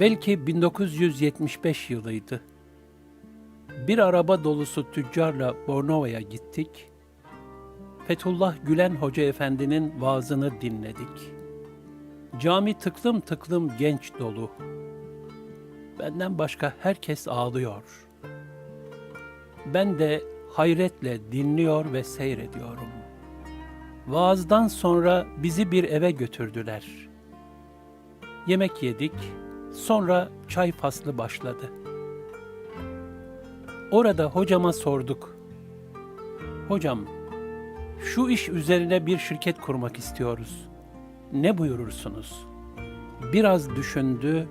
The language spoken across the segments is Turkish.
Belki 1975 yılıydı. Bir araba dolusu tüccarla Bornova'ya gittik. Fethullah Gülen Hoca Efendi'nin vaazını dinledik. Cami tıklım tıklım genç dolu. Benden başka herkes ağlıyor. Ben de hayretle dinliyor ve seyrediyorum. Vaazdan sonra bizi bir eve götürdüler. Yemek yedik, sonra çay faslı başladı. Orada hocama sorduk. Hocam, şu iş üzerine bir şirket kurmak istiyoruz. Ne buyurursunuz? Biraz düşündü,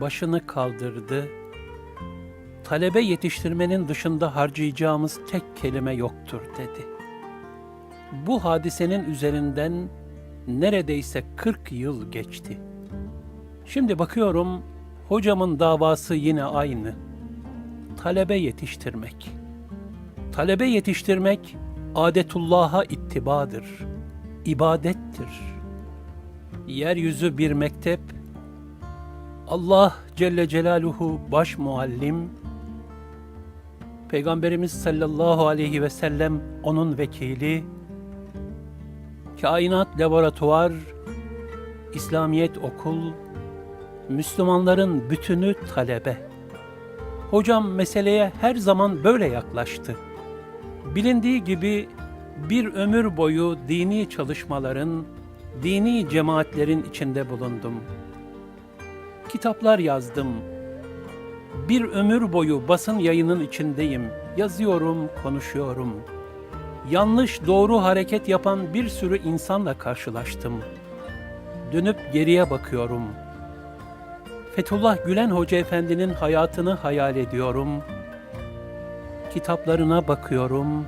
başını kaldırdı. Talebe yetiştirmenin dışında harcayacağımız tek kelime yoktur dedi. Bu hadisenin üzerinden neredeyse 40 yıl geçti. Şimdi bakıyorum hocamın davası yine aynı. Talebe yetiştirmek. Talebe yetiştirmek adetullah'a ittibadır, ibadettir. Yeryüzü bir mektep, Allah Celle Celaluhu baş muallim, Peygamberimiz sallallahu aleyhi ve sellem onun vekili, kainat laboratuvar, İslamiyet okul, Müslümanların bütünü talebe. Hocam meseleye her zaman böyle yaklaştı. Bilindiği gibi bir ömür boyu dini çalışmaların, dini cemaatlerin içinde bulundum. Kitaplar yazdım. Bir ömür boyu basın yayının içindeyim. Yazıyorum, konuşuyorum. Yanlış doğru hareket yapan bir sürü insanla karşılaştım. Dönüp geriye bakıyorum. Fethullah Gülen Hoca Efendi'nin hayatını hayal ediyorum. Kitaplarına bakıyorum.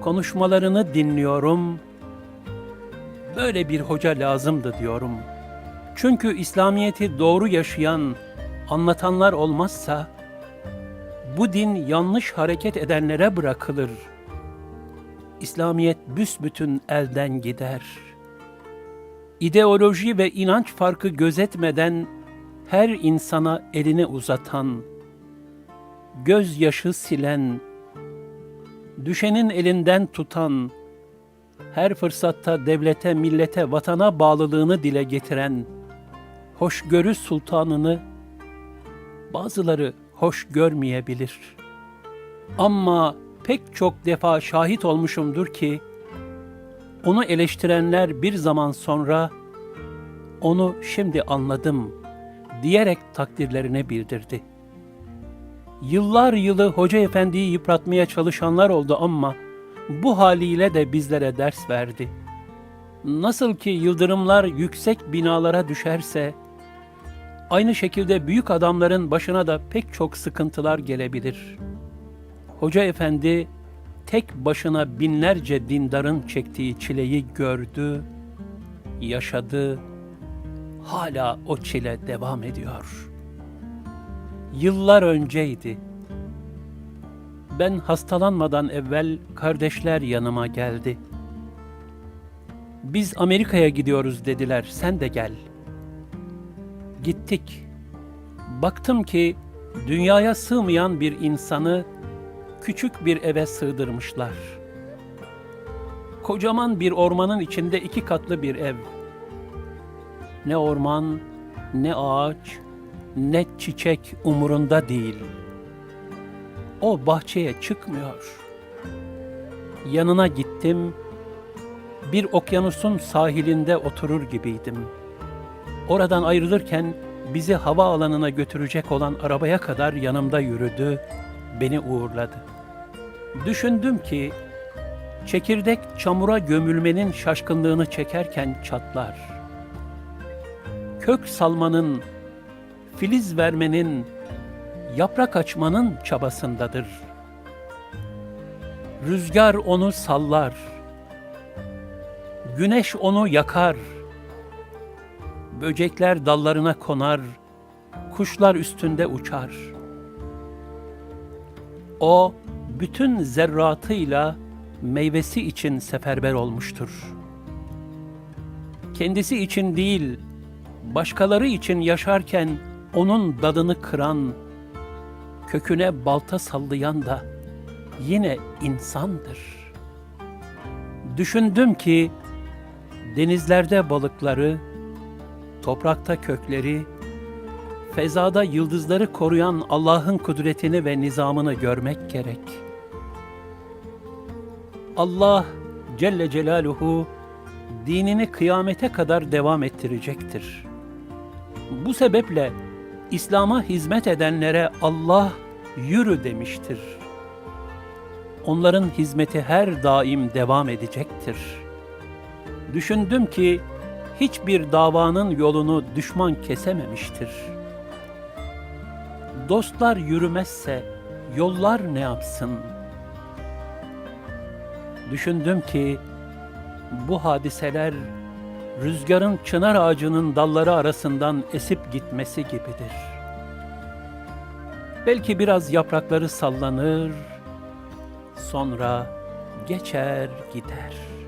Konuşmalarını dinliyorum. Böyle bir hoca lazımdı diyorum. Çünkü İslamiyeti doğru yaşayan, anlatanlar olmazsa bu din yanlış hareket edenlere bırakılır. İslamiyet büsbütün elden gider. İdeoloji ve inanç farkı gözetmeden her insana elini uzatan, gözyaşı silen, düşenin elinden tutan, her fırsatta devlete, millete, vatana bağlılığını dile getiren, hoşgörü sultanını bazıları hoş görmeyebilir. Ama pek çok defa şahit olmuşumdur ki, onu eleştirenler bir zaman sonra, onu şimdi anladım diyerek takdirlerine bildirdi. Yıllar yılı Hoca Efendi'yi yıpratmaya çalışanlar oldu ama bu haliyle de bizlere ders verdi. Nasıl ki yıldırımlar yüksek binalara düşerse, aynı şekilde büyük adamların başına da pek çok sıkıntılar gelebilir. Hoca Efendi tek başına binlerce dindarın çektiği çileyi gördü, yaşadı, hala o çile devam ediyor. Yıllar önceydi. Ben hastalanmadan evvel kardeşler yanıma geldi. Biz Amerika'ya gidiyoruz dediler, sen de gel. Gittik. Baktım ki dünyaya sığmayan bir insanı küçük bir eve sığdırmışlar. Kocaman bir ormanın içinde iki katlı bir ev. Ne orman, ne ağaç, ne çiçek umurunda değil. O bahçeye çıkmıyor. Yanına gittim. Bir okyanusun sahilinde oturur gibiydim. Oradan ayrılırken bizi hava alanına götürecek olan arabaya kadar yanımda yürüdü, beni uğurladı. Düşündüm ki çekirdek çamura gömülmenin şaşkınlığını çekerken çatlar. Kök salmanın, filiz vermenin, yaprak açmanın çabasındadır. Rüzgar onu sallar. Güneş onu yakar. Böcekler dallarına konar, kuşlar üstünde uçar. O bütün zerratıyla meyvesi için seferber olmuştur. Kendisi için değil, başkaları için yaşarken onun dadını kıran, köküne balta sallayan da yine insandır. Düşündüm ki denizlerde balıkları, toprakta kökleri, fezada yıldızları koruyan Allah'ın kudretini ve nizamını görmek gerek. Allah Celle Celaluhu dinini kıyamete kadar devam ettirecektir. Bu sebeple İslam'a hizmet edenlere Allah yürü demiştir. Onların hizmeti her daim devam edecektir. Düşündüm ki hiçbir davanın yolunu düşman kesememiştir. Dostlar yürümezse yollar ne yapsın? Düşündüm ki bu hadiseler rüzgarın çınar ağacının dalları arasından esip gitmesi gibidir. Belki biraz yaprakları sallanır, sonra geçer gider.''